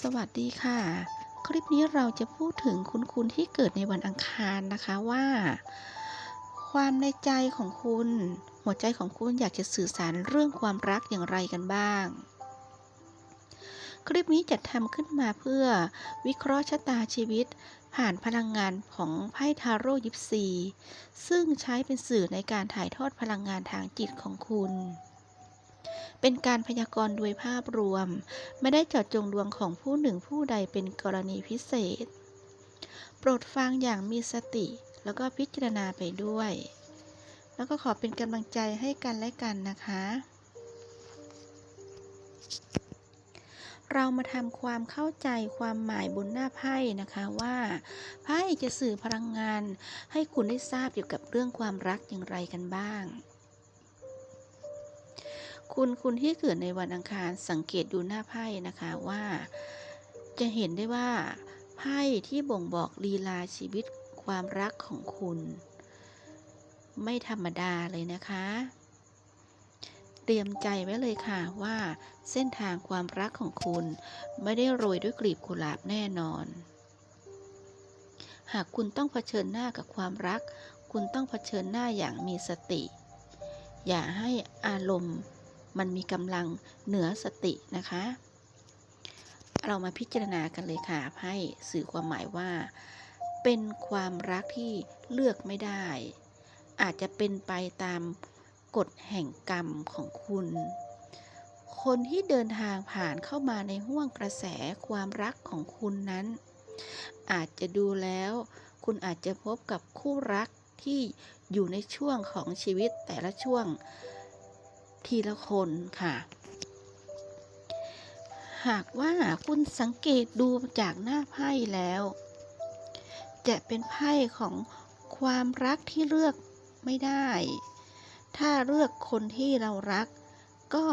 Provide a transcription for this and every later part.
สวัสดีค่ะ คลิปนี้เราจะพูดถึงคุณคุณที่เกิดในวันอังคารนะคะว่า ความในใจของคุณ หัวใจของคุณอยากจะสื่อสารเรื่องความรักอย่างไรกันบ้าง คลิปนี้จัดทำขึ้นมาเพื่อวิเคราะห์ชะตาชีวิต ผ่านพลังงานของไพ่ทาโร่ยิปซี ซึ่งใช้เป็นสื่อในการถ่ายทอดพลังงานทางจิตของคุณ เป็นการพยากรณ์โดยภาพรวม ไม่ได้เจาะจงดวงของผู้หนึ่งผู้ใดเป็นกรณีพิเศษ โปรดฟังอย่างมีสติ แล้วก็พิจารณาไปด้วย แล้วก็ขอเป็นกำลังใจให้กันและกันนะคะ เรามาทำความเข้าใจความหมายบนหน้าไพ่นะคะว่าไพ่จะสื่อพลังงาน ให้คุณได้ทราบเกี่ยวกับเรื่องความรักอย่างไรกันบ้าง คุณคุณที่เกิดในวันอังคารสังเกตดูหน้าไพ่นะคะว่า จะเห็นได้ว่า ไพ่ที่บ่งบอกลีลาชีวิตความรักของคุณ ไม่ธรรมดาเลยนะคะ เตรียมใจไว้เลยค่ะว่า เส้นทางความรักของคุณ ไม่ได้โรยด้วยกลีบกุหลาบแน่นอน หากคุณต้องเผชิญหน้ากับความรัก คุณต้องเผชิญหน้าอย่างมีสติ อย่าให้อารมณ์ มันมีกำลังเหนือสตินะคะ เรามาพิจารณากันเลยค่ะไพ่สื่อความหมายว่า เป็นความรักที่เลือกไม่ได้ อาจจะเป็นไปตามกฎแห่งกรรมของคุณ คนที่เดินทางผ่านเข้ามาในห่วงกระแสความรักของคุณนั้น อาจจะดูแล้วคุณอาจจะพบกับคู่รักที่อยู่ในช่วงของชีวิตแต่ละช่วง ทีละคนค่ะ หากว่าคุณสังเกตดูจากหน้าไพ่แล้ว จะเป็นไพ่ของความรักที่เลือกไม่ได้ ถ้าเลือกคนที่เรารัก ก็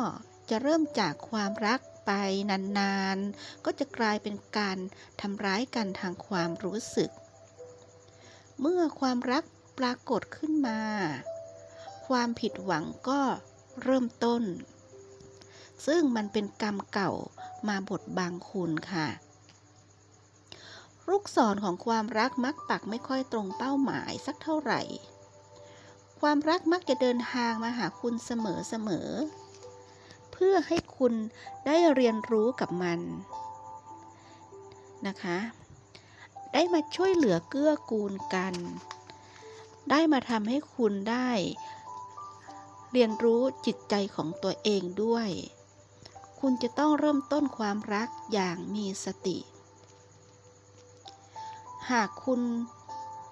จะเริ่มจากความรักไปนานๆ ก็จะกลายเป็นการทำร้ายกันทางความรู้สึก เมื่อความรักปรากฏขึ้นมา ความผิดหวังก็ เริ่มต้น ซึ่งมันเป็นกรรมเก่ามาบดบังคุณค่ะ ลูกศรของความรักมักปักไม่ค่อยตรงเป้าหมายสักเท่าไหร่ ความรักมักจะเดินทางมาหาคุณเสมอๆเพื่อให้คุณได้เรียนรู้กับมันนะคะ ได้มาช่วยเหลือเกื้อกูลกัน ได้มาทำให้คุณได้ เรียนรู้จิตใจของตัวเองด้วย คุณจะต้องเริ่มต้นความรักอย่างมีสติ หากคุณ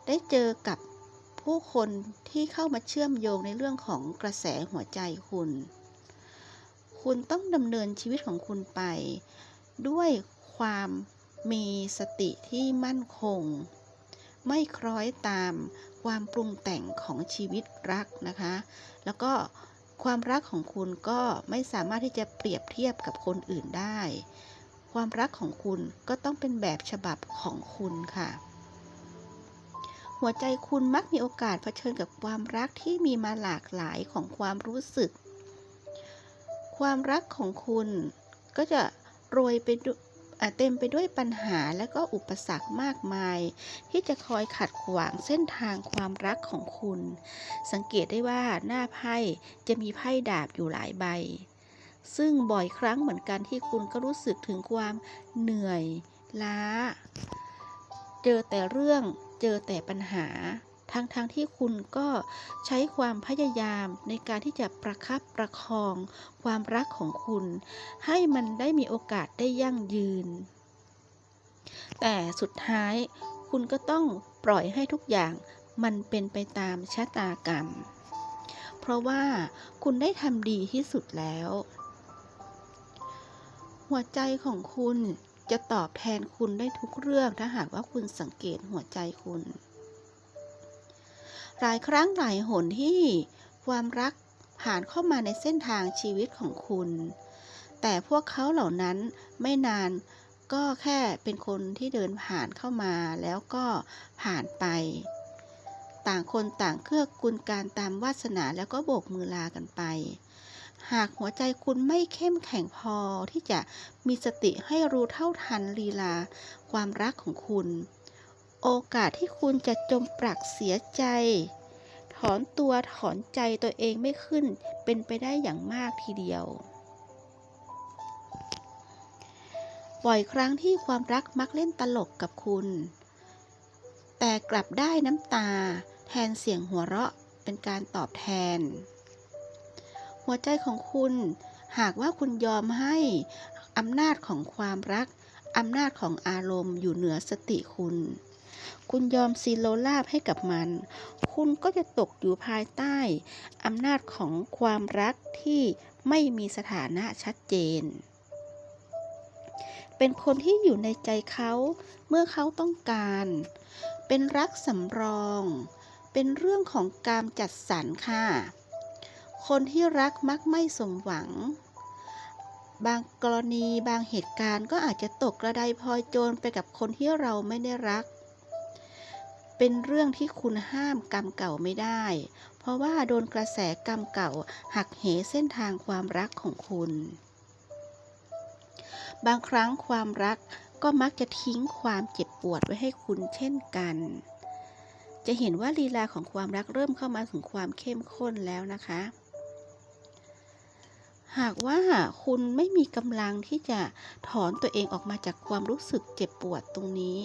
ได้เจอกับผู้คนที่เข้ามาเชื่อมโยงในเรื่องของกระแสหัวใจคุณ คุณต้องดำเนินชีวิตของคุณไป ด้วยความมีสติที่มั่นคง ไม่คล้อยตาม ความปรุงแต่งของชีวิตรักนะคะ แล้วก็ความรักของคุณก็ไม่สามารถที่จะเปรียบเทียบกับคนอื่นได้ ความรักของคุณก็ต้องเป็นแบบฉบับของคุณค่ะ หัวใจคุณมักมีโอกาสเผชิญกับความรักที่มีมาหลากหลายของความรู้สึก ความรักของคุณก็จะโรยไปด้วย เต็มไปด้วยปัญหาและก็อุปสรรคมากมาย ที่จะคอยขัดขวางเส้นทางความรักของคุณ สังเกตได้ว่าหน้าไพ่จะมีไพ่ดาบอยู่หลายใบ ซึ่งบ่อยครั้งเหมือนกันที่คุณก็รู้สึกถึงความเหนื่อยล้า เจอแต่เรื่องเจอแต่ปัญหา ทั้งๆทที่คุณก็ใช้ความพยายามในการที่จะประคับประคองความรักของคุณ ให้มันได้มีโอกาสได้ยั่งยืน แต่สุดท้ายคุณก็ต้องปล่อยให้ทุกอย่างมันเป็นไปตามชะตากรรม เพราะว่าคุณได้ทำดีที่สุดแล้ว หัวใจของคุณจะตอบแทนคุณได้ทุกเรื่องถ้าหากว่าคุณสังเกตหัวใจคุณ หลายครั้งหลายหนที่ความรักผ่านเข้ามาในเส้นทางชีวิตของคุณ แต่พวกเขาเหล่านั้นไม่นานก็แค่เป็นคนที่เดินผ่านเข้ามาแล้วก็ผ่านไป ต่างคนต่างเกื้อกูลการตามวาสนาแล้วก็โบกมือลากันไป หากหัวใจคุณไม่เข้มแข็งพอที่จะมีสติให้รู้เท่าทันลีลา ความรักของคุณ โอกาสที่คุณจะจมปลักเสียใจ ถอนตัวถอนใจตัวเองไม่ขึ้น เป็นไปได้อย่างมากทีเดียวบ่อยครั้งที่ความรักมักเล่นตลกกับคุณ แต่กลับได้น้ำตา แทนเสียงหัวเราะเป็นการตอบแทน หัวใจของคุณหากว่าคุณยอมให้อำนาจของความรักอำนาจของอารมณ์อยู่เหนือสติคุณ คุณยอมซีโรลาบให้กับมัน คุณก็จะตกอยู่ภายใต้อำนาจของความรักที่ไม่มีสถานะชัดเจน เป็นคนที่อยู่ในใจเขาเมื่อเขาต้องการ เป็นรักสำรอง เป็นเรื่องของการจัดสรรค่ะ คนที่รักมักไม่สมหวังบางกรณีบางเหตุการณ์ก็อาจจะตกกระไดพลอยโจรไปกับคนที่เราไม่ได้รัก เป็นเรื่องที่คุณห้ามกรรมเก่าไม่ได้ เพราะว่าโดนกระแสกรรมเก่าหักเหเส้นทางความรักของคุณ บางครั้งความรักก็มักจะทิ้งความเจ็บปวดไว้ให้คุณเช่นกัน จะเห็นว่าลีลาของความรักเริ่มเข้ามาถึงความเข้มข้นแล้วนะคะ หากว่าคุณไม่มีกำลังที่จะถอนตัวเองออกมาจากความรู้สึกเจ็บปวดตรงนี้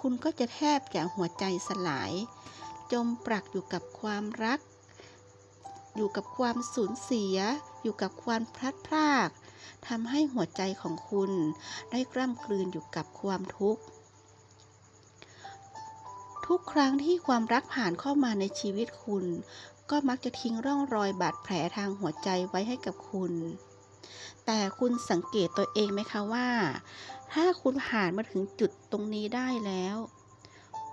คุณก็จะแทบจะหัวใจสลาย จมปลักอยู่กับความรัก อยู่กับความสูญเสีย อยู่กับความพลัดพรากทำให้หัวใจของคุณได้กล้ำกลืนอยู่กับความทุกข์ ทุกครั้งที่ความรักผ่านเข้ามาในชีวิตคุณ ก็มักจะทิ้งร่องรอยบาดแผลทางหัวใจไว้ให้กับคุณ แต่คุณสังเกตตัวเองไหมคะว่า ถ้าคุณผ่านมาถึงจุดตรงนี้ได้แล้ว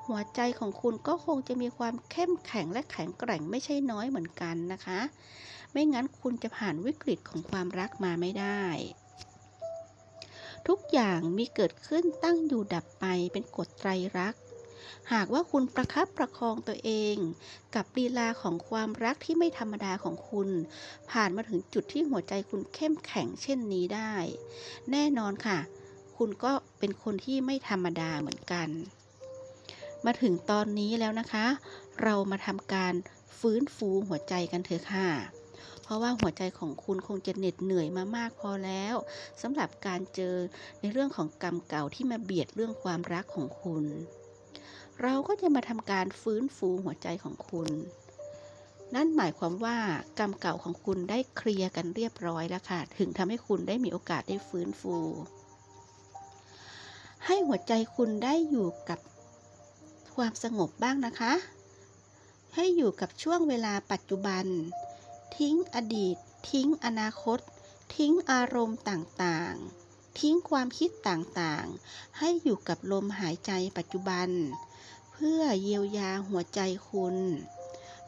หัวใจของคุณก็คงจะมีความเข้มแข็งและแข็งแกร่งไม่ใช่น้อยเหมือนกันนะคะ ไม่งั้นคุณจะผ่านวิกฤตของความรักมาไม่ได้ ทุกอย่างมีเกิดขึ้นตั้งอยู่ดับไปเป็นกฎไตรลักษณ์หากว่าคุณประคับประคองตัวเอง กับลีลาของความรักที่ไม่ธรรมดาของคุณ ผ่านมาถึงจุดที่หัวใจคุณเข้มแข็งเช่นนี้ได้ แน่นอนค่ะ คุณก็เป็นคนที่ไม่ธรรมดาเหมือนกัน มาถึงตอนนี้แล้วนะคะ เรามาทำการฟื้นฟูหัวใจกันเถอะค่ะ เพราะว่าหัวใจของคุณคงจะเหน็ดเหนื่อยมามากพอแล้วสำหรับการเจอในเรื่องของกรรมเก่าที่มาเบียดเรื่องความรักของคุณ เราก็จะมาทำการฟื้นฟูหัวใจของคุณ นั่นหมายความว่ากรรมเก่าของคุณได้เคลียร์กันเรียบร้อยแล้วค่ะ ถึงทำให้คุณได้มีโอกาสได้ฟื้นฟู ให้หัวใจคุณได้อยู่กับความสงบบ้างนะคะ ให้อยู่กับช่วงเวลาปัจจุบัน ทิ้งอดีต ทิ้งอนาคต ทิ้งอารมณ์ต่างๆ ทิ้งความคิดต่างๆ ให้อยู่กับลมหายใจปัจจุบัน เพื่อเยียวยาหัวใจคุณ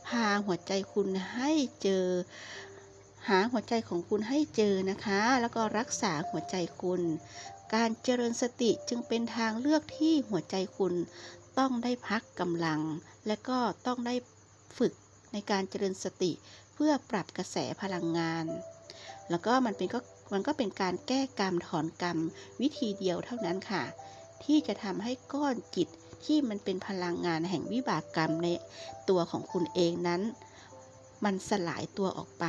พาหัวใจคุณให้เจอ หาหัวใจของคุณให้เจอนะคะ แล้วก็รักษาหัวใจคุณ การเจริญสติจึงเป็นทางเลือกที่หัวใจคุณต้องได้พักกำลัง และก็ต้องได้ฝึกในการเจริญสติเพื่อปรับกระแสพลังงาน แล้วก็มันเป็นก็มันก็เป็นการแก้กรรมถอนกรรมวิธีเดียวเท่านั้นค่ะ ที่จะทำให้ก้อนจิตที่มันเป็นพลังงานแห่งวิบากกรรมในตัวของคุณเองนั้น มันสลายตัวออกไป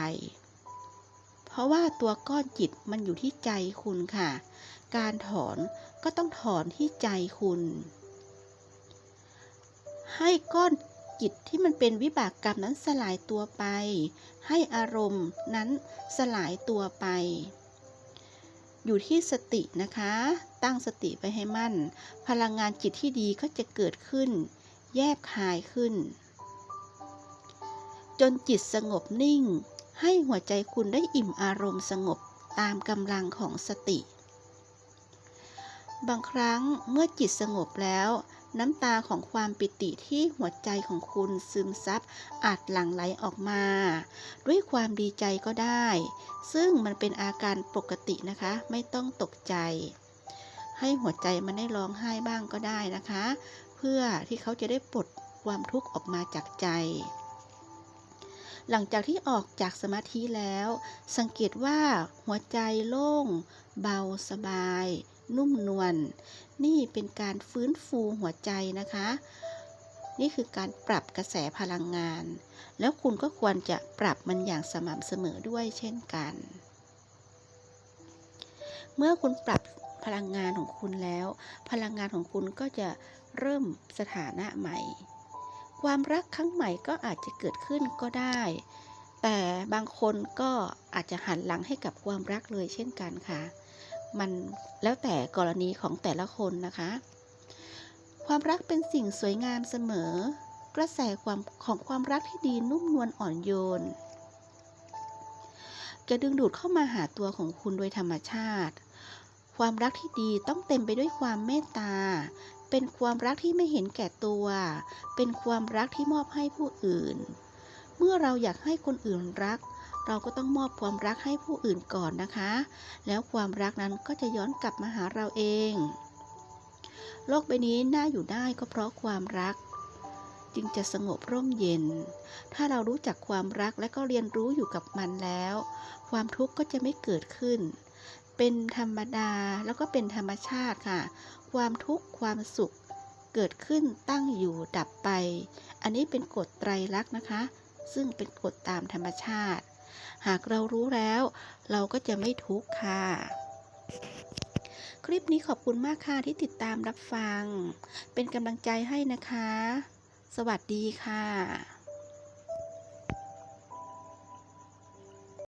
เพราะว่าตัวก้อนจิตมันอยู่ที่ใจคุณค่ะ การถอนก็ต้องถอนที่ใจคุณ ให้ก้อนจิตที่มันเป็นวิบากกรรมนั้นสลายตัวไป ให้อารมณ์นั้นสลายตัวไป อยู่ที่สตินะคะ ตั้งสติไปให้มั่น พลังงานจิตที่ดีก็จะเกิดขึ้น แยบคายขึ้น จนจิตสงบนิ่ง ให้หัวใจคุณได้อิ่มอารมณ์สงบตามกำลังของสติ บางครั้งเมื่อจิตสงบแล้ว น้ำตาของความปิติที่หัวใจของคุณซึมซับอาจหลั่งไหลออกมา ด้วยความดีใจก็ได้ ซึ่งมันเป็นอาการปกตินะคะ ไม่ต้องตกใจ ให้หัวใจมันได้ร้องไห้บ้างก็ได้นะคะ เพื่อที่เขาจะได้ปลดความทุกข์ออกมาจากใจ หลังจากที่ออกจากสมาธิแล้ว สังเกตว่าหัวใจโล่ง เบาสบาย นุ่มนวลนี่เป็นการฟื้นฟูหัวใจนะคะ นี่คือการปรับกระแสพลังงาน แล้วคุณก็ควรจะปรับมันอย่างสม่ำเสมอด้วยเช่นกัน เมื่อคุณปรับพลังงานของคุณแล้ว พลังงานของคุณก็จะเริ่มสถานะใหม่ ความรักครั้งใหม่ก็อาจจะเกิดขึ้นก็ได้ แต่บางคนก็อาจจะหันหลังให้กับความรักเลยเช่นกันค่ะ มันแล้วแต่กรณีของแต่ละคนนะคะ ความรักเป็นสิ่งสวยงามเสมอ กระแสความของความรักที่ดีนุ่มนวลอ่อนโยน จะดึงดูดเข้ามาหาตัวของคุณโดยธรรมชาติ ความรักที่ดีต้องเต็มไปด้วยความเมตตา เป็นความรักที่ไม่เห็นแก่ตัว เป็นความรักที่มอบให้ผู้อื่น เมื่อเราอยากให้คนอื่นรัก เราก็ต้องมอบความรักให้ผู้อื่นก่อนนะคะ แล้วความรักนั้นก็จะย้อนกลับมาหาเราเอง โลกใบนี้น่าอยู่ได้ก็เพราะความรัก จึงจะสงบร่มเย็น ถ้าเรารู้จักความรักและก็เรียนรู้อยู่กับมันแล้ว ความทุกข์ก็จะไม่เกิดขึ้นเป็นธรรมดาแล้วก็เป็นธรรมชาติค่ะ ความทุกข์ความสุข เกิดขึ้นตั้งอยู่ดับไป อันนี้เป็นกฎไตรลักษณ์นะคะ ซึ่งเป็นกฎตามธรรมชาติ หากเรารู้แล้ว เราก็จะไม่ทุกข์ค่ะ คลิปนี้ขอบคุณมากค่ะที่ติดตามรับฟัง เป็นกำลังใจให้นะคะ สวัสดีค่ะ